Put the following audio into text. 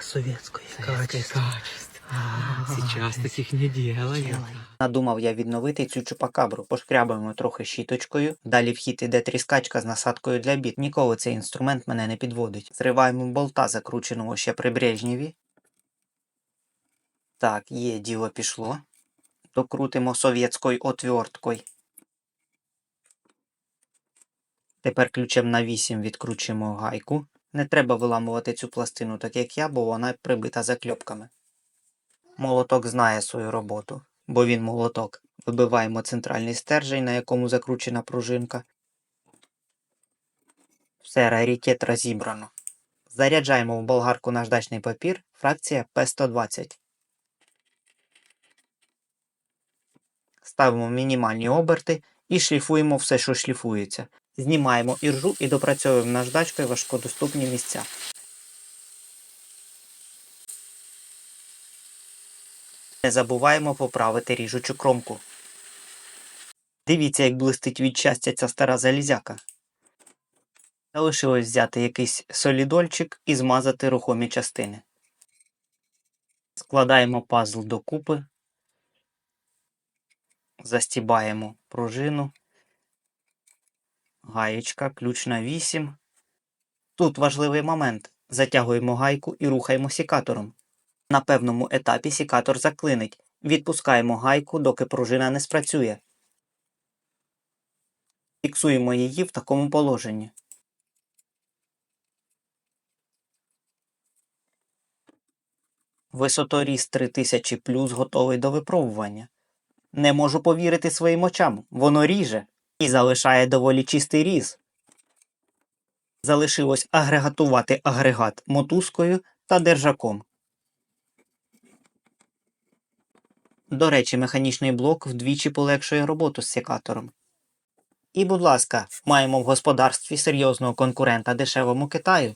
советское Советское качество. Сейчас таких не делают. Надумав я відновити цю чупакабру. Пошкрябаємо трохи щіточкою. Далі в хід іде тріскачка з насадкою для біт. Ніколи цей інструмент мене не підводить. Зриваємо болта, закрученого ще при Брежнєві. Так, є, діло пішло. Докрутимо совєтською отверткою. Тепер ключем на 8 відкручуємо гайку. Не треба виламувати цю пластину, так як я, бо вона прибита закльопками. Молоток знає свою роботу, бо він молоток. Вибиваємо центральний стержень, на якому закручена пружинка. Все, раритет розібрано. Заряджаємо в болгарку наждачний папір, фракція P120. Ставимо мінімальні оберти і шліфуємо все, що шліфується. Знімаємо іржу і допрацьовуємо наждачкою важкодоступні місця. Не забуваємо поправити ріжучу кромку. Дивіться, як блистить від щастя ця стара залізяка. Залишилось взяти якийсь солідольчик і змазати рухомі частини. Складаємо пазл докупи, застібаємо пружину, гаєчка, ключ на 8. Тут важливий момент. Затягуємо гайку і рухаємо сікатором. На певному етапі сікатор заклинить. Відпускаємо гайку, доки пружина не спрацює. Фіксуємо її в такому положенні. Висоторіз 3000 плюс готовий до випробування. Не можу повірити своїм очам. Воно ріже і залишає доволі чистий різ. Залишилось агрегатувати агрегат мотузкою та держаком. До речі, механічний блок вдвічі полегшує роботу з секатором. І, будь ласка, маємо в господарстві серйозного конкурента дешевому Китаю.